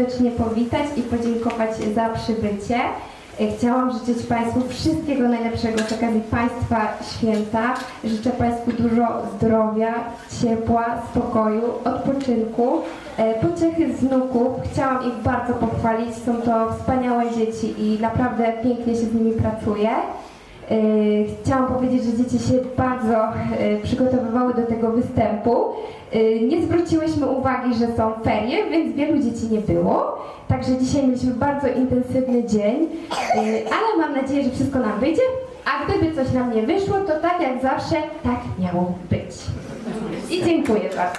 serdecznie powitać i podziękować za przybycie. E, Chciałam życzyć Państwu wszystkiego najlepszego z okazji Państwa święta. Życzę Państwu dużo zdrowia, ciepła, spokoju, odpoczynku, e, pociechy wnuków. Chciałam ich bardzo pochwalić. Są to wspaniałe dzieci i naprawdę pięknie się z nimi pracuje. E, Chciałam powiedzieć, że dzieci się bardzo e, przygotowywały do tego występu. E, Nie zwróciłyśmy uwagi, że są ferie, więc wielu dzieci nie było. Także dzisiaj mieliśmy bardzo intensywny dzień, ale mam nadzieję, że wszystko nam wyjdzie. A gdyby coś nam nie wyszło, to tak jak zawsze, tak miało być. I dziękuję bardzo.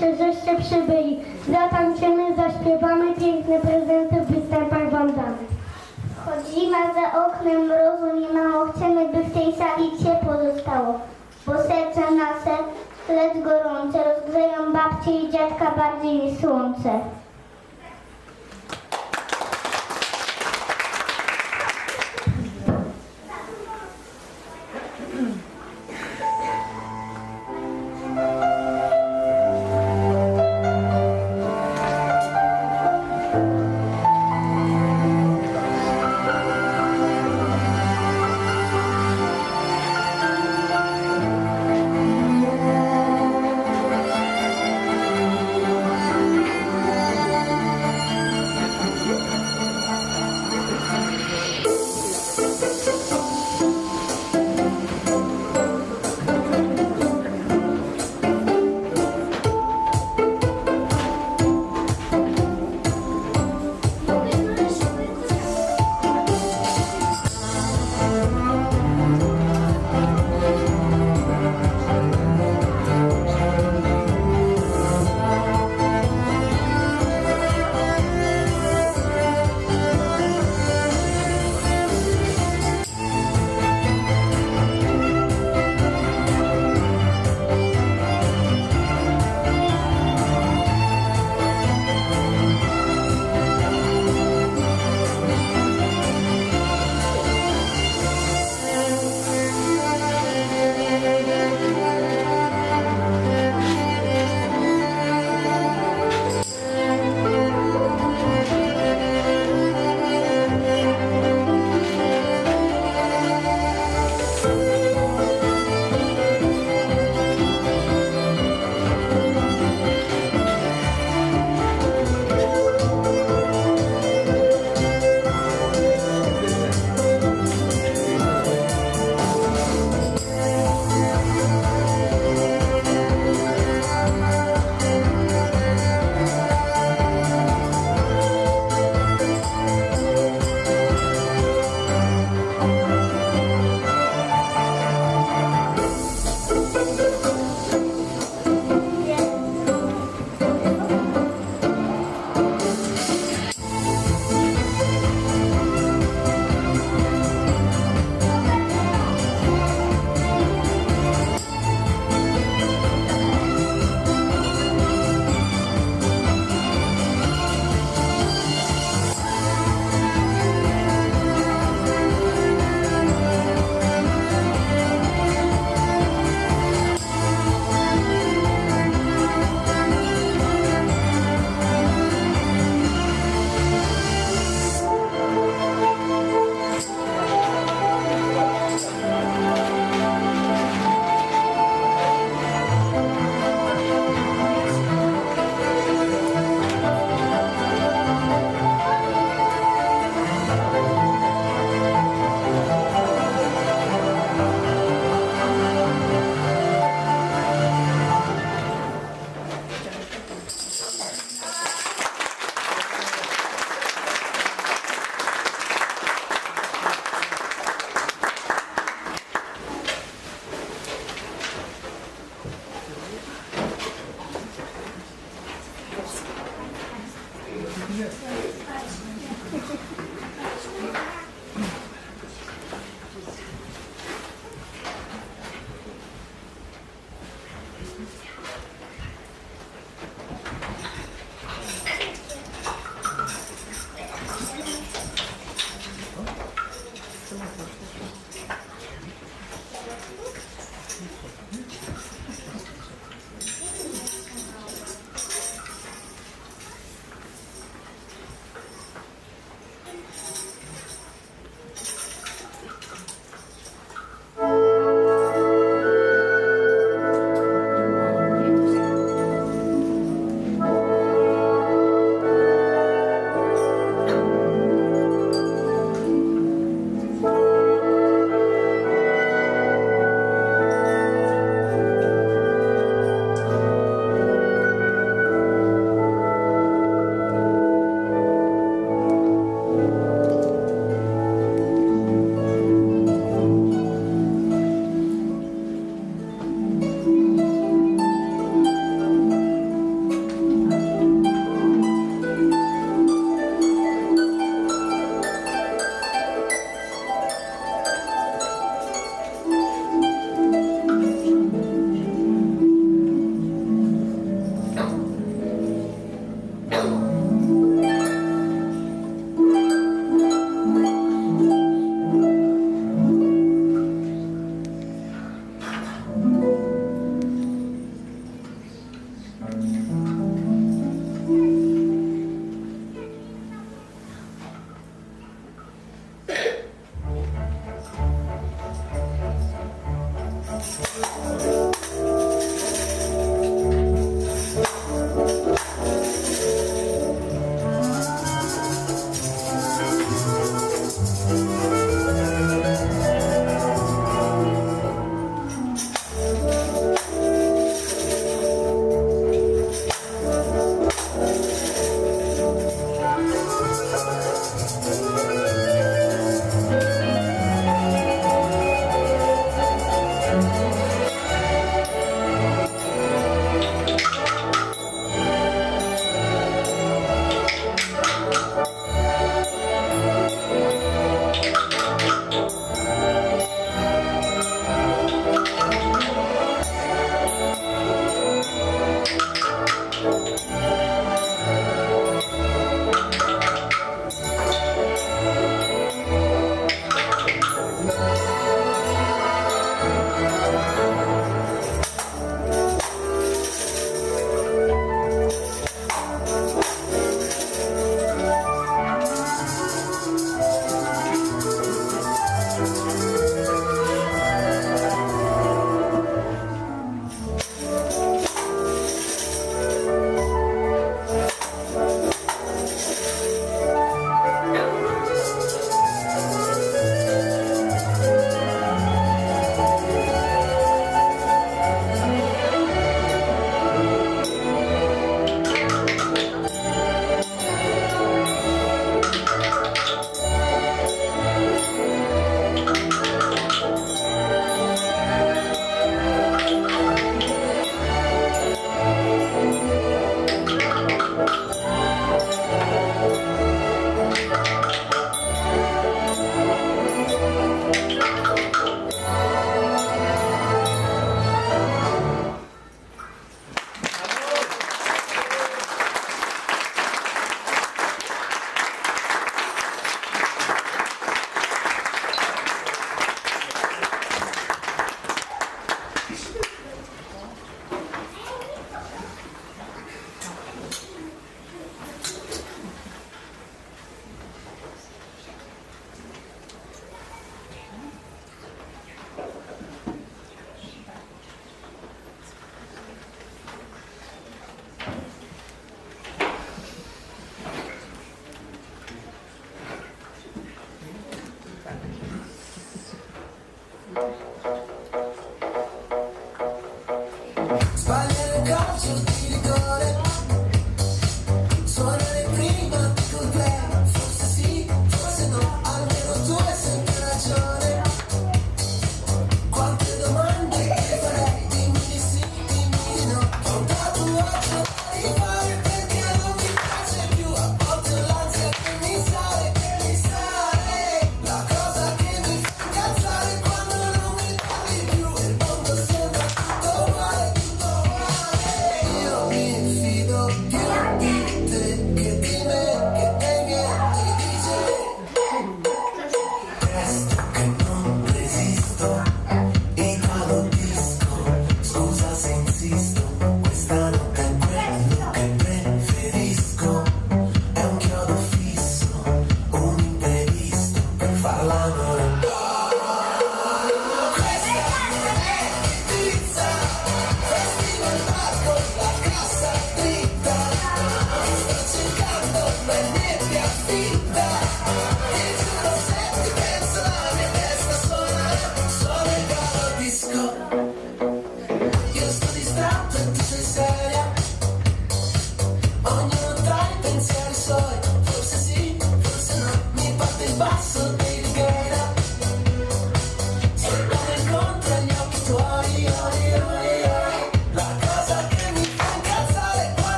Się, żeście przybyli. Zatańczymy, zaśpiewamy, piękne prezenty w występach wam damy. Chodzimy za oknem mrozu nie mało, chcemy, by w tej sali ciepło zostało. Bo serce nasze, lecz gorące, rozgrzeją babcie i dziadka bardziej niż słońce.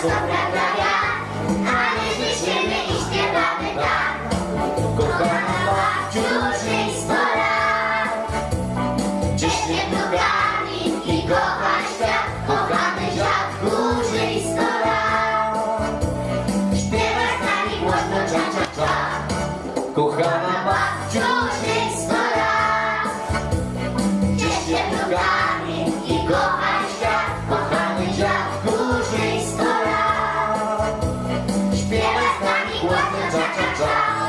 Só pra 안 녕.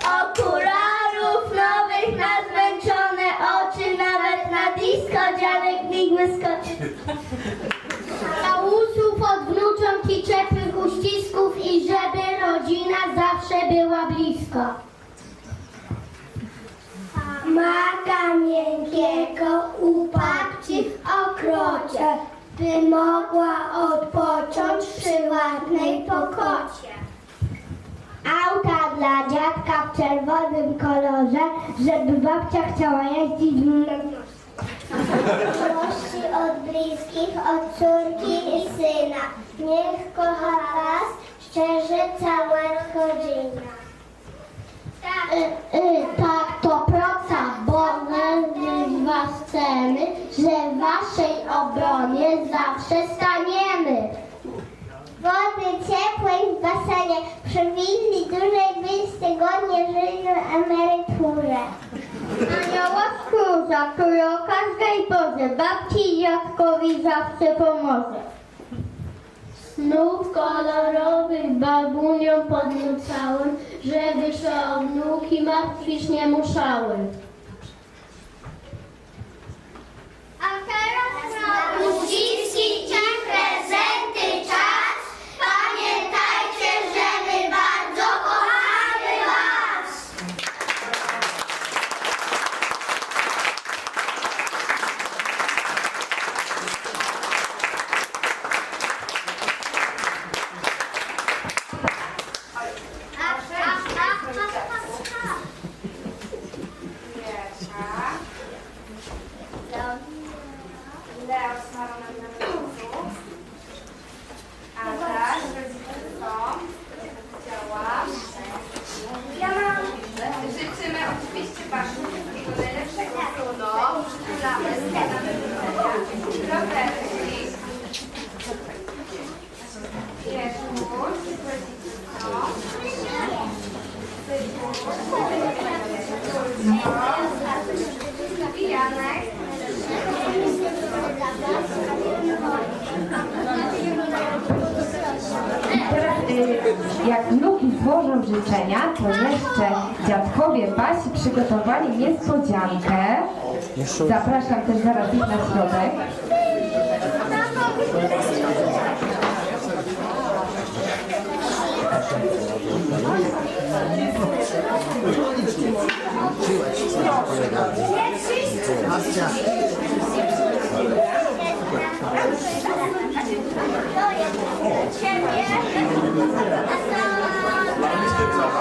Okularów nowych na zmęczone oczy, nawet na disco dziadek migły skoczy. Całusów od wnucząki ciepłych uścisków i żeby rodzina zawsze była blisko. Maka miękkiego upapci w okrocie, by mogła odpocząć przy ładnej pokocie. Auta dla dziadka w czerwonym kolorze, żeby babcia chciała jeździć w Miłości od bliskich, od córki i syna. Niech kocha was szczerze cała rodzina. Tak, y, y, tak to praca, bo my was chcemy, że w waszej obronie zawsze staniemy. Wody ciepłej w basenie przywilli dużej byście godnie żyli na emeryturze. Anioła za który o każdej porze babci i dziadkowi zawsze pomoże. Snów kolorowych babuniom podrzucałem, żeby się o wnuki martwić nie muszały. A teraz na uściski czas prezenty czas. Jak wnuki złożą życzenia, to jeszcze dziadkowie Basi przygotowali niespodziankę. Zapraszam też zaraz ich na środek.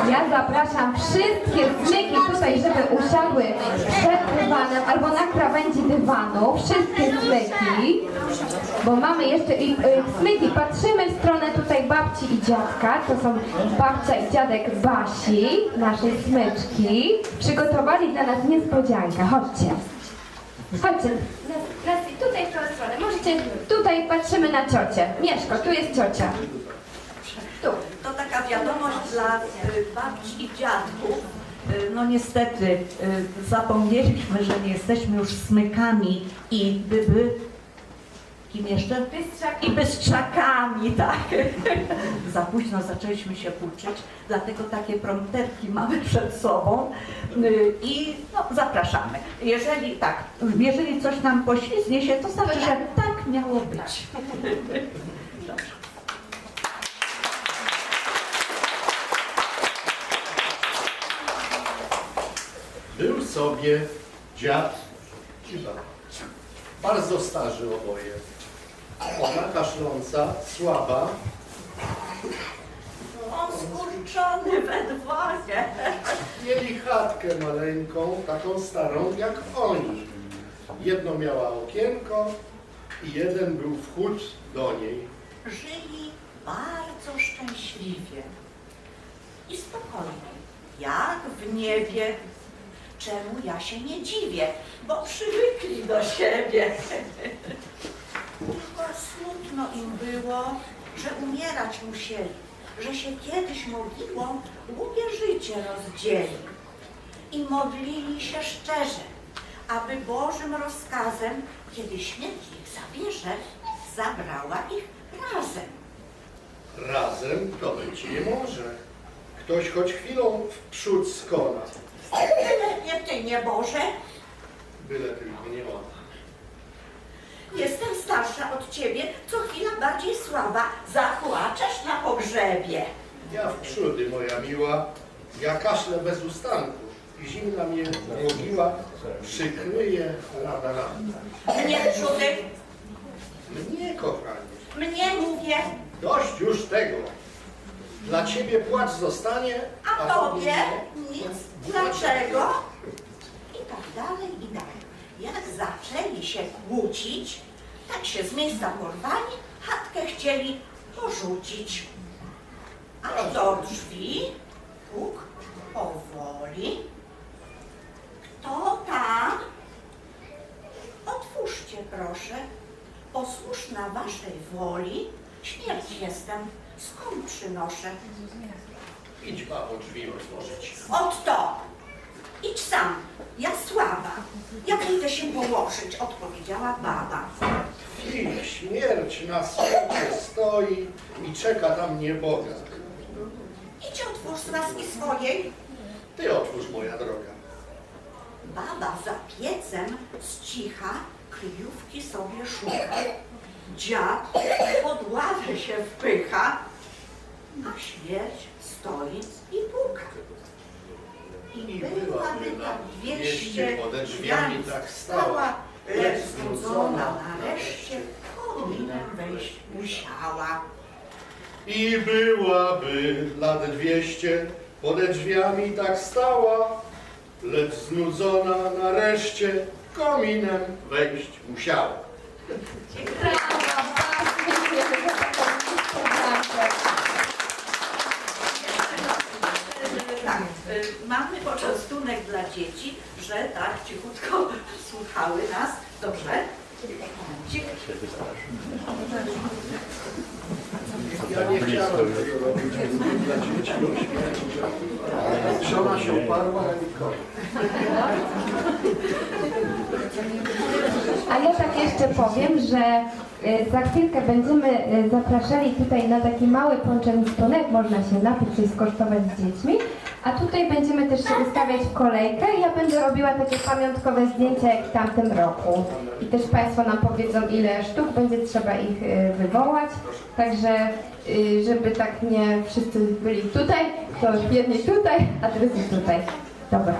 Ja zapraszam wszystkie smyki tutaj, żeby usiadły przed dywanem albo na krawędzi dywanu. Wszystkie smyki. Bo mamy jeszcze i y, smyki. Patrzymy w stronę tutaj babci i dziadka. To są babcia i dziadek Basi, naszej smyczki. Przygotowali dla nas niespodziankę. Chodźcie. Chodźcie. Tutaj w tą stronę. Możecie, tutaj patrzymy na ciocię. Mieszko, tu jest ciocia. Tu. To taka wiadomość dla y, babci i dziadków. Y, No niestety y, zapomnieliśmy, że nie jesteśmy już smykami i byby... Kim jeszcze? Bystrzaki. I bystrzakami, tak. Za późno zaczęliśmy się uczyć, dlatego takie prompterki mamy przed sobą Y, i no, zapraszamy. Jeżeli tak, jeżeli coś nam poślizgnie się, to znaczy, że tak miało być. Dobrze. Był sobie dziad babcia. Bardzo starzy oboje. Ona kaszląca, słaba, On skurczony we dworze. mieli chatkę maleńką, taką starą jak oni. Jedno miała okienko i jeden był wchód do niej. Żyli bardzo szczęśliwie i spokojnie, jak w niebie. Czemu ja się nie dziwię, bo przywykli do siebie. Tylko smutno im było, że umierać musieli, że się kiedyś modlitwą głupie życie rozdzieli. I modlili się szczerze, aby Bożym rozkazem, kiedy śmierć ich zabierze, zabrała ich razem. Razem to być nie może. Ktoś choć chwilą w przód skona, Nie ty, nie Boże, byle tylko nie ona. jestem starsza od ciebie, co chwila bardziej słaba, zapłaczesz na pogrzebie. Ja w przódy, moja miła, ja kaszlę bez ustanku i zimna mnie mogiła przykryje lada lata. Mnie brzudy, Mnie, kochanie, mnie mówię, dość już tego. Dla ciebie płacz zostanie, a tobie nic. Dlaczego? I tak dalej, i dalej. Jak zaczęli się kłócić, tak się z miejsca porwali, chatkę chcieli porzucić. Aż do drzwi puk powoli. Kto tam? Otwórzcie proszę. Posłuszna waszej woli, śmierć jestem, skąd przynoszę? Idź babo drzwi otworzyć. Otto, idź sam, ja słaba. Ja pójdę się położyć, odpowiedziała baba. I śmierć na słońce stoi i czeka tam nieboga. Idź otwórz z łaski swojej. Ty otwórz, moja droga. Baba za piecem z cicha kryjówki sobie szuka. Dziad pod ławę się wpycha, a śmierć stoi i puka. I byłaby tak dwieście pode drzwiami tak stała, lecz znudzona nareszcie kominem wejść musiała. I byłaby lat dwieście, pode drzwiami tak stała, lecz znudzona nareszcie kominem wejść musiała. Tak, mamy poczęstunek dla dzieci, że tak cichutko słuchały nas. Dobrze? Momencik. Ja nie chciałem tego robić dla dzieci, się uparła, a nikogo. A ja tak jeszcze powiem, że y, za chwilkę będziemy y, zapraszali tutaj na taki mały ponczestonek, można się napić, coś skosztować z dziećmi. A tutaj będziemy też się ustawiać w kolejkę i ja będę robiła takie pamiątkowe zdjęcia jak w tamtym roku. I też Państwo nam powiedzą, ile sztuk będzie trzeba ich y, wywołać. Także, y, żeby tak nie wszyscy byli tutaj, to jedni tutaj, a drudzy tutaj. Dobra.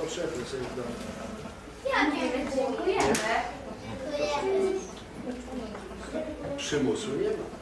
Potrzebny sobie w domu. Przymusu nie ma.